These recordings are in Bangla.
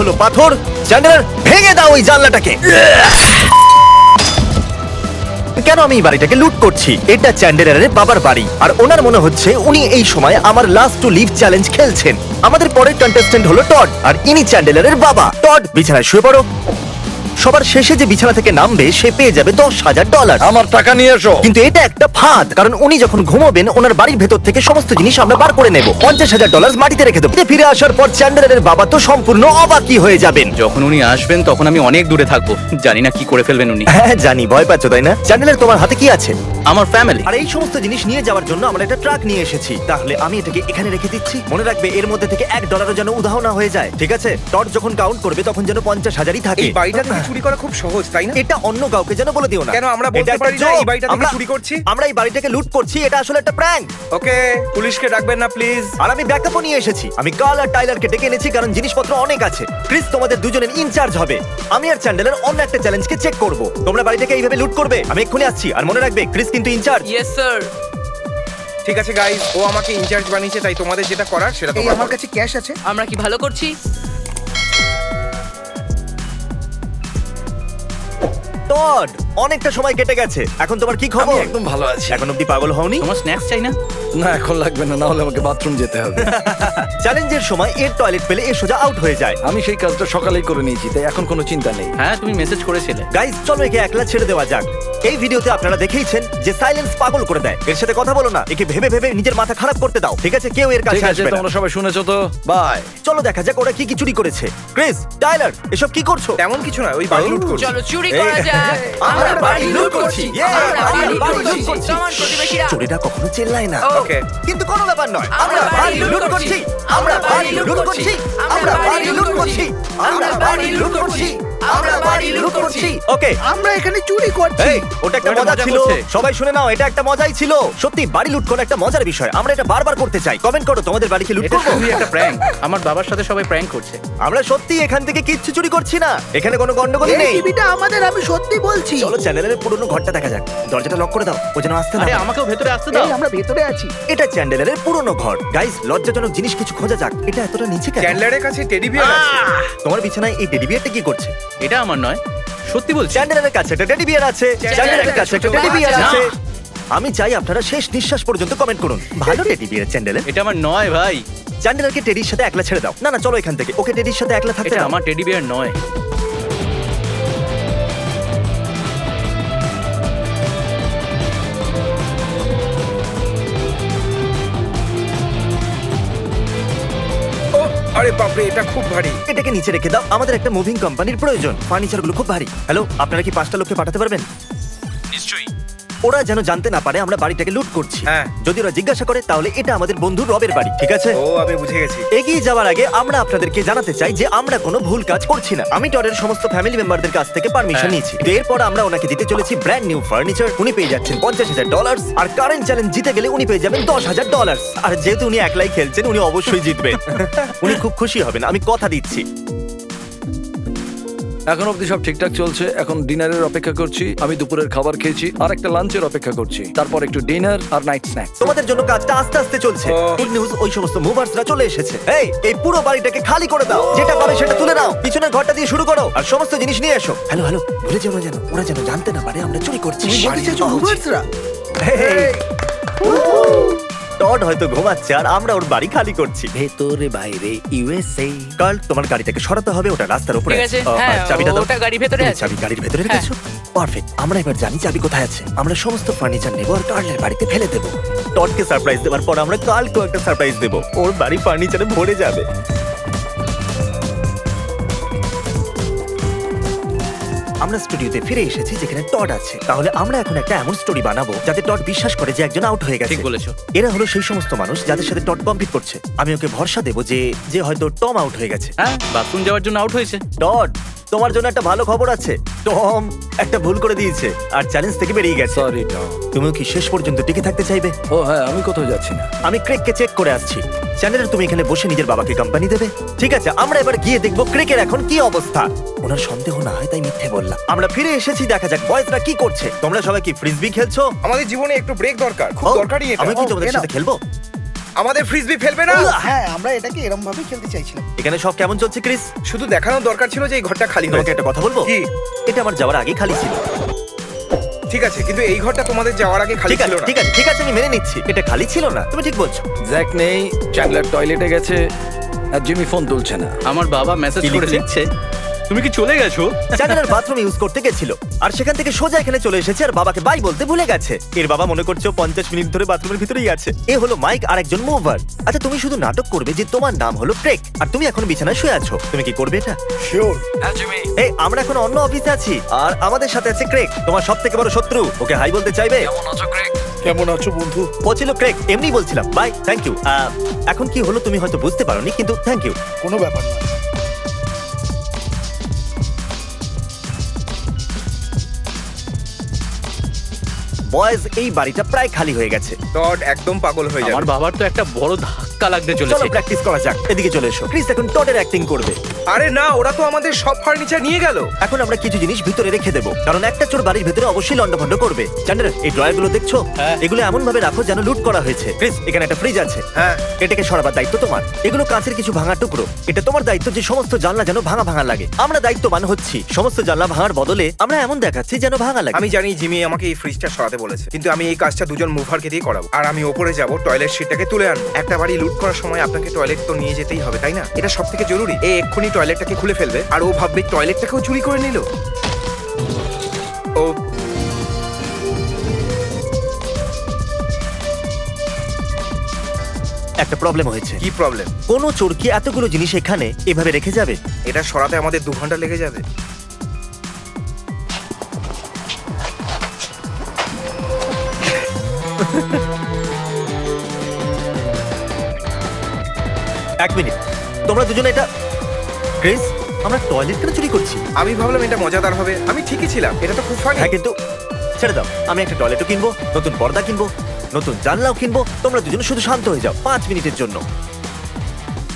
হলো পাথর চ্যান্ডেলার ভেঙে দাও ওই জানলাটাকে। কেন আমি এই বাড়িটাকে লুট করছি? এটা চ্যান্ডেলারের বাবার বাড়ি। আর ওনার মনে হচ্ছে উনি এই সময় আমার লাস্ট টু লিভ চ্যালেঞ্জ খেলছেন। আমাদের পরের কন্টেস্ট্যান্ট হলো টড, আর ইনি চ্যান্ডেলারের বাবা। টড, বিছানায় শুয়ে পড়ো। সবার শেষে যে বিছানা থেকে নামবে সে পেয়ে যাবে দশ হাজার ডলার আমার টাকা নিয়ে এসো। কিন্তু এটা একটা ফাঁদ কারণ উনি যখন ঘুমোবেন ওনার বাড়ির ভেতর থেকে সমস্ত জিনিস আমরা বার করে নেব। পঞ্চাশ হাজার ডলার মাটিতে রেখে দেবো। ফিরে আসার পর চ্যান্ডেলারের বাবা তো সম্পূর্ণ অবাকি হয়ে যাবেন। যখন উনি আসবেন তখন আমি অনেক দূরে থাকব। জানি না কি করে ফেলবেন উনি। হ্যাঁ জানি ভয় পাচ্ছ তাই না? চ্যান্ডেলার তোমার হাতে কি আছে? আমার ফ্যামিলি আর এই সমস্ত জিনিস নিয়ে যাওয়ার জন্য আমরা একটা ট্রাক নিয়ে এসেছি। তাহলে আমি এটাকে এখানে রেখে দিচ্ছি। মনে রাখবে এর মধ্যে থেকে এক ডলারও যেন উদাহরণ না হয়ে যায়। ঠিক আছে? টট যখন কাউন্ট করবে তখন যেন পঞ্চাশ হাজারই থাকে। এই বাড়িটা থেকে চুরি করা খুব সহজ তাই না? এটা অন্য কাউকে যেন বলে দিও না। কেন আমরা বলতে পারি না এই বাড়িটা আমরা- চুরি করছি? আমরা এই বাড়িটাকে লুট করছি এটা আসলে একটা প্র্যাঙ্ক ওকে পুলিশকে ডাকবেন না প্লিজ আর আমি ব্যাকআপও নিয়ে এসেছি। আমি কাল আর টাইলারকে ডেকে এনেছি কারণ জিনিসপত্র অনেক আছে। ক্রিস তোমাদের দুজনের ইনচার্জ হবে। আমি আর চ্যান্ডেলার অন্য একটা চ্যালেঞ্জকে চেক করব। তোমরা বাড়িটাকে এইভাবে লুট করবে? আমি এক্ষুনি আসছি আর মনে রাখবে ক্রিস কিন্তু ইনচার্জ ইয়েস স্যার ঠিক আছে গাইস ও আমাকে ইনচার্জ বানিয়েছে তাই তোমাদের যেটা করার সেটা এই তোমরা আমার কাছে ক্যাশ আছে। আমরা কি ভালো করছি? টড অনেকটা সময় কেটে গেছে। এখন তোমার কি আমি খবর একদম ভালো আছি। এখন অব্দি পাগল হওনি? তোমার স্ন্যাক্স চাই না? না এখন লাগবে না না হলে আমাকে বাথরুম যেতে হবে। চ্যালেঞ্জের সময় এর টয়লেট পেলে এ সোজা আউট হয়ে যায়। আমি সেই কাজটা সকালেই করে নিয়েছি তাই এখন কোনো চিন্তা নেই। হ্যাঁ তুমি মেসেজ করেছিলে। গাইস চলো একে একলা ছেড়ে দেওয়া যাক। এই ভিডিওতে আপনারা দেখেইছেন যে সাইলেন্স পাগল করে দেয়। এর সাথে কথা বলো না একে ভেবে ভেবে নিজের মাথা খারাপ করতে দাও। ঠিক আছে? কেউ এর ঠিক কাছে আছে আসবে না। তোমরা সবাই শুনেছো তো? বাই চলো দেখা যাক ওরা কি কি চুরি করেছে। ক্রিস টাইলার এসব কি করছ? তেমন কিছু না ওই বাড়ি লুট করছি। চলো চুরি করা যাক। আমরা বাড়ি লুট করছি। আমরা আমরা বাড়ি লুট করছি। করছি। প্রতিবেশীরা। চোরেরা কখনো চেল্লায় না। ওকে কিন্তু কোনো ব্যাপার নয়। আমরা বাড়ি লুট করছি। আমরা বাড়ি লুট করছি। আমরা বাড়ি লুট করছি। আমরা বাড়ি লুট করছি। আমরা বাড়ি লুট করছি। ওকে আমরা এখানে চুরি করছি। এই ওটা একটা ওটা মজা মজা ছিল। করছে। সবাই শুনে নাও এটা একটা মজাই ছিল। সত্যি বাড়ি লুট করা একটা মজার বিষয়। আমরা এটা বারবার করতে চাই। কমেন্ট করো তোমাদের বাড়ি কি লুট এটা করব? একটা প্র্যাঙ্ক আমার বাবার সাথে সবাই প্র্যাঙ্ক করছে। আমরা সত্যি এখান থেকে কিচ্ছু চুরি করছি না। এখানে কোনো গন্ডগোল এই নেই। টিভিটা আমাদের আমি সত্যি বলছি। চলো চ্যানেলের পুরনো ঘরটা দেখা যাক। দরজাটা লক করে দাও ও যেন আসতে না আরে পারে। আমাকেও ভেতরে আসতে দাও। এই আমরা ভেতরে আছি। এটা চ্যান্ডেলারের পুরনো ঘর। গাইস লজ্জাজনক জিনিস কিছু খোঁজা যাক। এটা এতটা নিচে কেন? কাছে টেডি বিয়ার আছে। তোমার বিছানায় এই টেডি বিয়ারটা কি করছে? এটা আমার নয়। সত্যি বলছি। চ্যান্ডেলের কাছে একটা টেডি বিয়ার আছে। চ্যান্ডেলের কাছে একটা টেডি বিয়ার আছে। আমি চাই আপনারা শেষ নিঃশ্বাস পর্যন্ত কমেন্ট করুন। ভালো টেডি বিয়ার চ্যান্ডেলের। এটা আমার নয় ভাই। চ্যান্ডেলারকে টেডির সাথে একলা ছেড়ে দাও। না না চলো এখান থেকে। ওকে টেডির সাথে একলা থাকতে এটা দাও। আমার টেডি বিয়ার নয়। ও আরে বাপরে এটা খুব ভারী। এটাকে নিচে রেখে দাও আমাদের একটা মুভিং কোম্পানির প্রয়োজন। ফার্নিচারগুলো খুব ভারী। হ্যালো আপনারা কি পাঁচটা লোককে পাঠাতে পারবেন? নিশ্চয়ই। ওরা যেন জানতে না পারে আমরা বাড়িটাকে লুট করছি। হ্যাঁ। যদি ওরা জিজ্ঞাসা করে তাহলে এটা আমাদের বন্ধু রবের বাড়ি ঠিক আছে? ও আমি বুঝে গেছি। এগিয়ে যাওয়ার আগে আমরা আপনাদেরকে জানাতে চাই যে আমরা কোনো ভুল কাজ করছি না। আমি টরের সমস্ত ফ্যামিলি মেম্বারদের কাছ থেকে পারমিশন হ্যাঁ। নিয়েছি। তো এরপর আমরা ওনাকে দিতে চলেছি ব্র্যান্ড নিউ ফার্নিচার উনি পেয়ে যাচ্ছেন পঞ্চাশ হাজার ডলার আর কারেন্ট চ্যালেঞ্জ জিতে গেলে উনি পেয়ে যাবেন দশ হাজার ডলার আর যেহেতু উনি একলাই খেলছেন উনি অবশ্যই জিতবেন উনি খুব খুশি হবেন। আমি কথা দিচ্ছি। এখন অবধি সব ঠিকঠাক চলছে। এখন ডিনারের অপেক্ষা করছি। আমি দুপুরের খাবার খেয়েছি আর একটা লাঞ্চের অপেক্ষা করছি। তারপর একটু ডিনার আর নাইট স্ন্যাক্স তোমাদের জন্য কাজটা আস্তে আস্তে চলছে। গুড নিউজ ওই সমস্ত মুভার্সরা চলে এসেছে। এই এই পুরো বাড়িটাকে খালি করে দাও। যেটা পাবে সেটা তুলে নাও। পিছনের ঘরটা দিয়ে শুরু করো। আর সমস্ত জিনিস নিয়ে এসো। হ্যালো হ্যালো ভুলে যেও না যেন। ওরা যেন জানতে না পারে আমরা চুরি করছি। তুমি টড হয়তো ঘুমাচ্ছে আর আমরা ওর বাড়ি খালি করছি। ভেতরে বাইরে ইউএসএ কাল তোমার গাড়িটাকে সরাতে হবে ওটা রাস্তার উপরে। ঠিক আছে, আহ, হ্যাঁ, আর চাবিটা দাও। ওটা গাড়ির ভেতরে তুমি আছে। চাবি গাড়ির ভেতরে রেখেছো? পারফেক্ট আমরা এবার জানি চাবি কোথায় আছে। আমরা সমস্ত ফার্নিচার নেব আর কার্লের বাড়িতে ফেলে দেবো। টডকে সারপ্রাইজ দেওয়ার পর আমরা কালকেও একটা সারপ্রাইজ দেবো। ওর বাড়ি ফার্নিচারে ভরে যাবে। আমরা স্টুডিওতে ফিরে এসেছি যেখানে টড আছে। তাহলে আমরা এখন একটা এমন স্টোরি বানাবো যাতে টড বিশ্বাস করে যে একজন আউট হয়ে গেছে। ঠিক বলেছ। এরা হলো সেই সমস্ত মানুষ যাদের সাথে টড কম্পিট করছে। আমি ওকে ভরসা দেবো যে যে হয়তো টম আউট হয়ে গেছে। হ্যাঁ বাথরুম যাওয়ার জন্য আউট হয়েছে। টড তোমার জন্য একটা ভালো খবর আছে। টম একটা ভুল করে দিয়েছে আর চ্যালেঞ্জ থেকে বেরিয়ে গেছে। সরি টম তুমিও কি শেষ পর্যন্ত টিকে থাকতে চাইবে? ও হ্যাঁ আমি কোথাও যাচ্ছি না। আমি ক্রেককে চেক করে আসছি। চ্যানেলের তুমি এখানে বসে নিজের বাবাকে কোম্পানি দেবে। ঠিক আছে আমরা এবার গিয়ে দেখব ক্রেকের এখন কি অবস্থা। ওনার সন্দেহ না হয় তাই মিথ্যে বললাম। আমরা ফিরে এসেছি দেখা যাক বয়েজরা কি করছে। তোমরা সবাই কি ফ্রিজবি খেলছো? আমাদের জীবনে একটু ব্রেক দরকার। খুব ও, দরকারি এটা। আমি কি তোমাদের সাথে খেলব? আমাদের ফ্রিজবি ফেলবে না? হ্যাঁ আমরা এটাকে এরকম ভাবে খেলতে চাইছিলাম। এখানে সব কেমন চলছে ক্রিস? শুধু দেখানোর দরকার ছিল যে এই ঘরটা খালি তোমাকে হয়েছে। একটা কথা বলব? কি? এটা আমার যাওয়ার আগে খালি ছিল। ঠিক আছে কিন্তু এই ঘরটা তোমাদের যাওয়ার আগে খালি ঠিক ছিল না। ঠিক আছে ঠিক আছে আমি মেনে নিচ্ছি। এটা খালি ছিল না তুমি ঠিক বলছো। জ্যাক নেই চ্যান্ডলার টয়লেটে গেছে আর জিমি ফোন তুলছে না। আমার বাবা মেসেজ করে লিখছে? তুমি কি চলে গেছো? চ্যানেলের বাথরুম ইউজ করতে গেছিল। আর সেখান থেকে সোজা এখানে চলে এসেছে আর বাবাকে বাই বলতে ভুলে গেছে। এর বাবা মনে করছে ও পঞ্চাশ মিনিট ধরে বাথরুমের ভিতরেই আছে। এ হলো মাইক আর একজন মুভার আচ্ছা তুমি শুধু নাটক করবে যে তোমার নাম হলো ক্রেক। আর তুমি এখন বিছানায় শুয়ে আছো। তুমি কি করবে এটা? শিওর এই আমরা এখন অন্য অফিসে আছি। আর আমাদের সাথে আছে ক্রেক। তোমার সব থেকে বড় শত্রু। ওকে হাই বলতে চাইবে? কেমন আছো ক্রেগ কেমন আছো বন্ধু? ও ছিল ক্রেক। এমনি বলছিলাম। বাই থ্যাংক ইউ এখন কি হলো তুমি হয়তো বুঝতে পারোনি কিন্তু থ্যাংক ইউ কোনো ব্যাপার না বয়েজ এই বাড়িটা প্রায় খালি হয়ে গেছে। টড একদম পাগল হয়ে আমার যাবে বাবার তো একটা বড় ধাক্কা লাগতে চলো প্র্যাকটিস করা যাক। এদিকে চলে এসো। ক্রিস এখন টটের অ্যাক্টিং করবে। আরে না ওরা তো আমাদের সব ফার্নিচার নিয়ে গেল। এখন আমরা কিছু জিনিস ভিতরে রেখে দেবো। কারণ একটা চোর বাড়ির ভিতরে অবশ্যই লন্ডভন্ড করবে। জানেন এই ড্রয়ারগুলো দেখছ? হ্যাঁ। এগুলো এমন ভাবে রাখো যেন লুট করা হয়েছে। ক্রিস এখানে একটা ফ্রিজ আছে। হ্যাঁ। এটাকে সরাবার দায়িত্ব তোমার। এগুলো কাঁচের কিছু ভাঙা টুকরো। এটা তোমার দায়িত্ব যে সমস্ত জানলা যেন ভাঙা ভাঙা লাগে। আমরা দায়িত্ববান হচ্ছি। সমস্ত জানলা ভাঙার বদলে আমরা এমন দেখাচ্ছি যেন ভাঙা লাগে। আমি জানি জিমি আমাকে এই ফ্রিজটা সরাতে বলেছে। কিন্তু আমি এই কাজটা দুজন মুভারকে দিয়ে করাবো। আর আমি ওপরে যাব টয়লেট সিটটাকে তুলে আনব। একটা বাড়ি লুট করার সময় আপনাকে টয়লেট তো নিয়ে যেতেই হবে তাই না? এটা সব থেকে জরুরি। এ এক্ষুনি টয়লেটটাকে খুলে ফেলবে আর ও ভাববে টয়লেটটাকেও চুরি করে নিল। ও একটা প্রবলেম হয়েছে। কি প্রবলেম কোনো চোর কি এতগুলো জিনিস এখানে এভাবে রেখে যাবে? এটা সরাতে আমাদের দু ঘণ্টা লেগে যাবে। এক মিনিট। তোমরা দুজনে এটা ক্রিস আমরা টয়লেট কেন চুরি করছি? আমি ভাবলাম এটা মজাদার হবে। আমি ঠিকই ছিলাম। এটা তো খুব ফানি হ্যাঁ কিন্তু ছেড়ে দাও। আমি একটা টয়লেটও কিনবো নতুন পর্দা কিনবো নতুন জানলাও কিনবো। তোমরা দুজন শুধু শান্ত হয়ে যাও পাঁচ মিনিটের জন্য।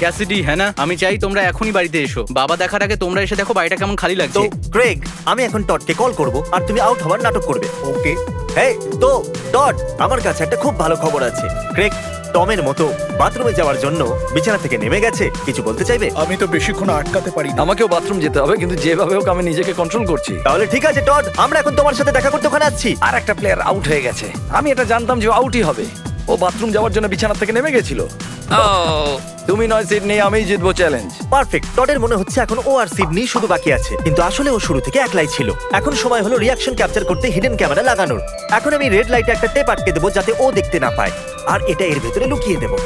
ক্যাসিডি হ্যাঁ না আমি চাই তোমরা এখনই বাড়িতে এসো। বাবা দেখার আগে তোমরা এসে দেখো বাড়িটা কেমন খালি তো লাগছে ক্রেগ আমি এখন টডকে কল করব আর তুমি আউট হওয়ার নাটক করবে। ওকে হ্যাঁ তো টড আমার কাছে একটা খুব ভালো খবর আছে। ক্রেগ টমের মতো বাথরুমে যাওয়ার জন্য বিছানা থেকে নেমে গেছে। কিছু বলতে চাইবে? আমি তো বেশিক্ষণ আটকাতে পারি না আমাকেও বাথরুম যেতে হবে কিন্তু যেভাবে হোক আমি নিজেকে কন্ট্রোল করছি। তাহলে ঠিক আছে টড আমরা এখন তোমার সাথে দেখা করতে ওখানে আসছি। আর একটা প্লেয়ার আউট হয়ে গেছে। আমি এটা জানতাম যে আউটই হবে। ও বাথরুম যাওয়ার জন্য বিছানা থেকে নেমে গেছিল। তুমি নয় সিট নেই আমিই জিতবো চ্যালেঞ্জ। পারফেক্ট। টডের মনে হচ্ছে এখন ও আর সিডনি শুধু বাকি আছে। কিন্তু আসলে ও শুরু থেকে একলাই ছিল। এখন সময় হলো রিয়াকশন ক্যাপচার করতে হিডেন ক্যামেরা লাগানোর। এখন আমি রেড লাইটে একটা টেপ আটকে দেবো যাতে ও দেখতে না পায়। আর এটা এর ভেতরে লুকিয়ে দেবো।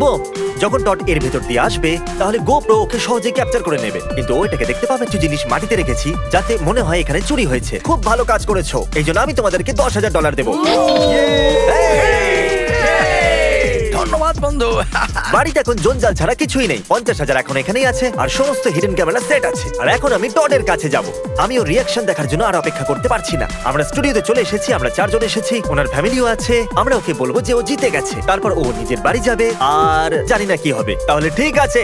বোম! যখন টট এর ভেতর দিয়ে আসবে তাহলে গো প্রো ওকে সহজে ক্যাপচার করে নেবে। কিন্তু ও এটাকে দেখতে পাবে কিছু জিনিস মাটিতে রেখেছি যাতে মনে হয় এখানে চুরি হয়েছে। খুব ভালো কাজ করেছ। এই জন্য আমি তোমাদেরকে দশ হাজার ডলার দেবো। ধন্যবাদ বন্ধু। বাড়িতে এখন জঞ্জাল ছাড়া কিছুই নেই। পঞ্চাশ হাজার এখন এখানেই আছে আর সমস্ত হিডেন ক্যামেরা সেট আছে। আর এখন আমি কাছে যাব। আমি ওর রিয়াকশন দেখার জন্য আর অপেক্ষা করতে পারছি না। আমরা স্টুডিওতে চলে এসেছি আমরা চারজন এসেছি ওনার ফ্যামিলিও আছে। আমরা ওকে বলব যে ও জিতে গেছে। তারপর ও নিজের বাড়ি যাবে আর জানি না কি হবে। তাহলে ঠিক আছে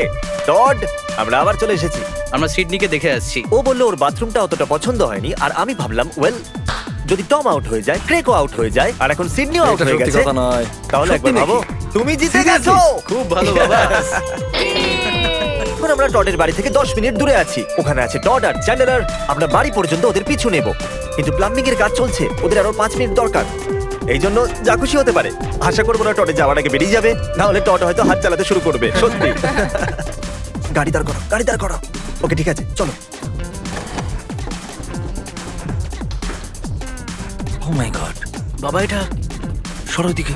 টড আমরা আবার চলে এসেছি। আমরা সিডনিকে দেখে আসছি। ও বলল ওর বাথরুমটা অতটা পছন্দ হয়নি। আর আমি ভাবলাম ওয়েল যদি টম আউট হয়ে যায় ক্রেকও আউট হয়ে যায় আর এখন সিডনিও আউট এটা হয়ে সত্যি গেছে কথা নয়। তাহলে একবার নাকি? ভাবো তুমি জিতে গেছো! খুব ভালো বাবা। এখন আমরা টডের বাড়ি থেকে দশ মিনিট দূরে আছি। ওখানে আছে টড আর চ্যান্ডেলার। আমরা বাড়ি পর্যন্ত ওদের পিছু নেব। কিন্তু প্লাম্বিং এর কাজ চলছে। ওদের আরও পাঁচ মিনিট দরকার। এই জন্য যা খুশি হতে পারে। আশা করব না টডে যাওয়ার আগে বেরিয়ে যাবে। না হলে টড হয়তো হাত চালাতে শুরু করবে। সত্যি। গাড়ি দাঁড় করো গাড়ি দাঁড় করো ওকে ঠিক আছে চলো। ও মাই গড বাবা এটা সরো দিকে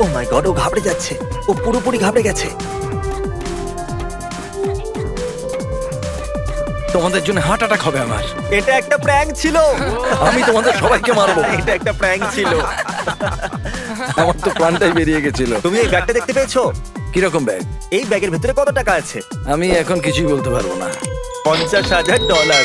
ও মাই গড ও ঘাবড়ে যাচ্ছে। ও পুরোপুরি ঘাবড়ে গেছে। তোমাদের জন্য হার্ট অ্যাটাক হবে আমার। এটা একটা প্র্যাঙ্ক ছিল। আমি তোমাদের সবাইকে মারবো। এটা একটা প্র্যাঙ্ক ছিল। আমার তো প্রাণটাই বেরিয়ে গেছিল। তুমি এই ব্যাগটা দেখতে পেয়েছ? কীরকম ব্যাগ এই ব্যাগের ভিতরে কত টাকা আছে? আমি এখন কিছুই বলতে পারব না। পঞ্চাশ হাজার ডলার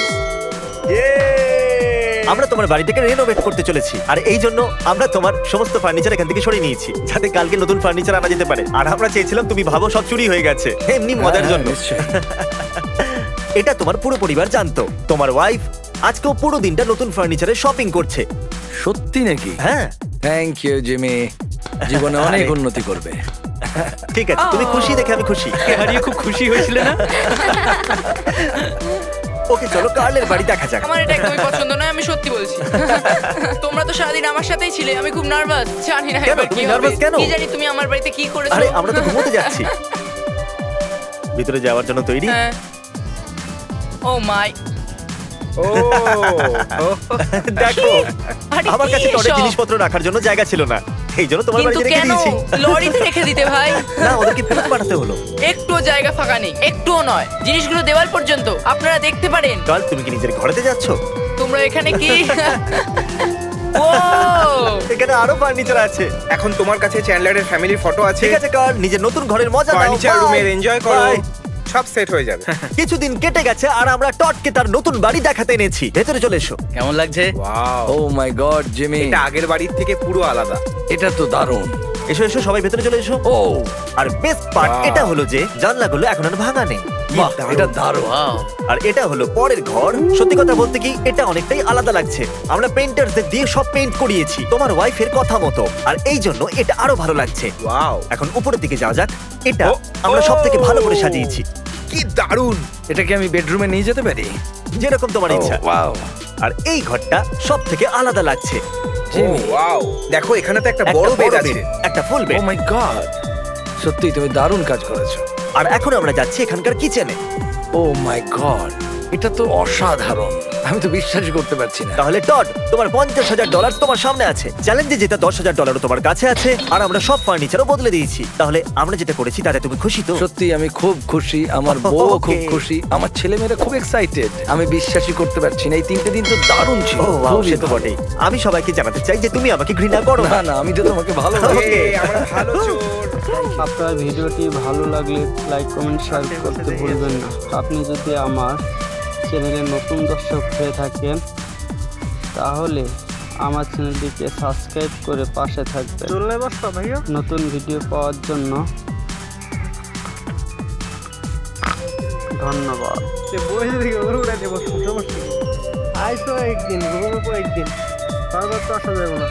আমরা তোমার বাড়িটাকে রেনোভেট করতে চলেছি। আর এই জন্য আমরা তোমার সমস্ত ফার্নিচার এখান থেকে সরিয়ে নিয়েছি। যাতে কালকে নতুন ফার্নিচার আনা যেতে পারে। আর আমরা চেয়েছিলাম তুমি ভাবো সব চুরি হয়ে গেছে। এমনি মজার হ্যাঁ, জন্য। এটা তোমার পুরো পরিবার জানতো। তোমার ওয়াইফ আজকেও পুরো দিনটা নতুন ফার্নিচারের শপিং করছে। সত্যি নাকি? হ্যাঁ। থ্যাংক ইউ জিমি জীবনে অনেক উন্নতি করবে। ঠিক আছে তুমি খুশি দেখে আমি খুশি। হারিয়ে খুব খুশি হয়েছিল না? ওকে চলো কার্লের বাড়ি দেখা যাক। আমার এটা একদমই পছন্দ নয় আমি সত্যি বলছি। তোমরা তো সারাদিন আমার সাথেই ছিলে আমি খুব নার্ভাস জানি না কেন? তুমি nervous কেন? কি জানি তুমি আমার বাড়িতে কি করেছ? আরে আমরা তো ঘুমোতে যাচ্ছি। ভিতরে যাওয়ার জন্য তৈরি। হ্যাঁ। ও মাই। দেখো আমার কাছে টডের জিনিসপত্র রাখার জন্য জায়গা ছিল না। এই জন্য তোমার কিন্তু বাড়িতে রেখে কেন? দিয়েছি। লরিতে রেখে দিতে ভাই। না ওদেরকে ফেরত পাঠাতে হলো। একটুও জায়গা ফাঁকা নেই একটুও নয়। জিনিসগুলো দেওয়াল পর্যন্ত আপনারা দেখতে পারেন। কাল তুমি কি নিজের ঘরেতে যাচ্ছ? তোমরা এখানে কি? ও! এখানে আরও ফার্নিচার আছে। এখন তোমার কাছে চ্যান্ডলারের ফ্যামিলির ফটো আছে। ঠিক আছে কার নিজের নতুন ঘরের মজা নাও ফার্নিচার রুমের এনজয় করো। Bye. সব সেট হয়ে যাবে। কিছুদিন কেটে গেছে আর আমরা টটকে তার নতুন বাড়ি দেখাতে এনেছি। ভেতরে চলে এসো। কেমন লাগছে? Wow oh my god Jimmy এটা আগের বাড়ির থেকে পুরো আলাদা। এটা তো দারুণ। এসো এসো সবাই ভেতরে চলে এসো। ও। আর বেস্ট পার্ট এটা হলো যে জানলাগুলো এখন আর ভাঙা নেই। বাহ এটা দারুণ। আর এটা হলো পরের ঘর। সত্যি কথা বলতে কি এটা অনেকটাই আলাদা লাগছে। আমরা পেইন্টারদের দিয়ে সব পেইন্ট করিয়েছি তোমার ওয়াইফের কথা মতো। আর এই জন্য এটা আরও ভালো লাগছে। ওয়াও এখন উপরের দিকে যাওয়া যাক। এটা ও, আমরা সব থেকে ভালো করে সাজিয়েছি। কি দারুণ! এটা কি আমি বেডরুমে নিয়ে যেতে পারি? যেরকম তোমার ইচ্ছা। ওয়াও আর এই ঘরটা সব থেকে আলাদা লাগছে। জিমি ওয়াও দেখো এখানে তো একটা বড় বেড আছে। একটা ফুল ও মাই গড সত্যি তুমি দারুণ কাজ করেছ। আর এখন আমরা যাচ্ছি এখানকার কিচেনে ও মাই গড এটা তো অসাধারণ। আমি তো বিশ্বাসই করতে পারছি না। তাহলে টড তোমার পঞ্চাশ হাজার ডলার তোমার সামনে আছে। চ্যালেঞ্জে যেটা দশ হাজার ডলারও তোমার কাছে আছে আর আমরা সব ফার্নিচারও বদলে দিয়েছি। তাহলে আমরা যেটা করেছি তাতে তুমি খুশি তো? সত্যি আমি খুব খুশি আমার বউ খুব Okay. খুশি আমার ছেলে মেয়েরা খুব এক্সাইটেড আমি বিশ্বাসই করতে পারছি না এই তিনটে দিন তো দারুণ ছিল। ও wow, খুবই সে তো ভালো। বটেই। আমি সবাইকে জানাতে চাই যে তুমি আমাকে ঘৃণা করো না। না না আমি তো তোমাকে ভালো Okay. আমরা ভালো চোর। আপনার ভিডিওটি ভালো লাগলে লাইক কমেন্ট শেয়ার করতে ভুলবেন না। আপনি যদি আমার চ্যানেলে নতুন দর্শক হয়ে থাকেন তাহলে আমার চ্যানেলটিকে সাবস্ক্রাইব করে পাশে থাকবেন। নতুন ভিডিও পাওয়ার জন্য ধন্যবাদ। আইসো একদিন ঘুমবো একদিন। বারবার তো আসা যাবে না।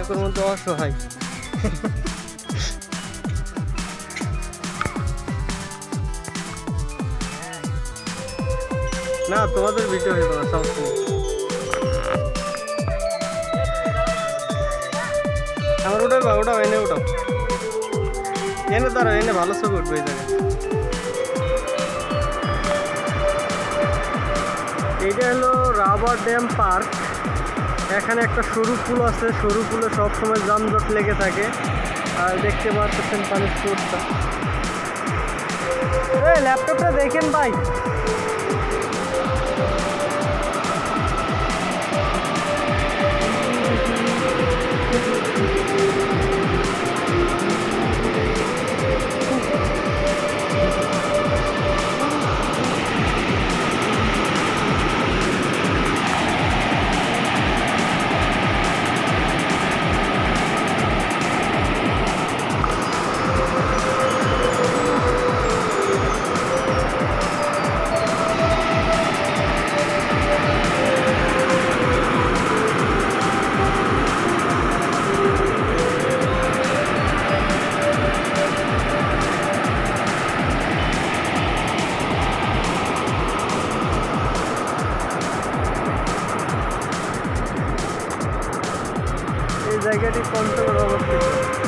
এখন মধ্যে অসহায়। না, তোমাদের ভিডিও হইব না সবসময় আমার ওটাই বা ওটাও এনে ওটাও এনে দাঁড়াও, এনে ভালো ছবি উঠবে এই জায়গায়। এইটা হলো রাবার ড্যাম পার্ক। এখানে একটা সরু পুল আছে, সরু পুলে সবসময় যানজট লেগে থাকে। আর দেখতে পাচ্ছেন পানির স্রোতটা ল্যাপটপটা দেখেন ভাই। জায়গাটি কন্ট্রোল অবস্থিত।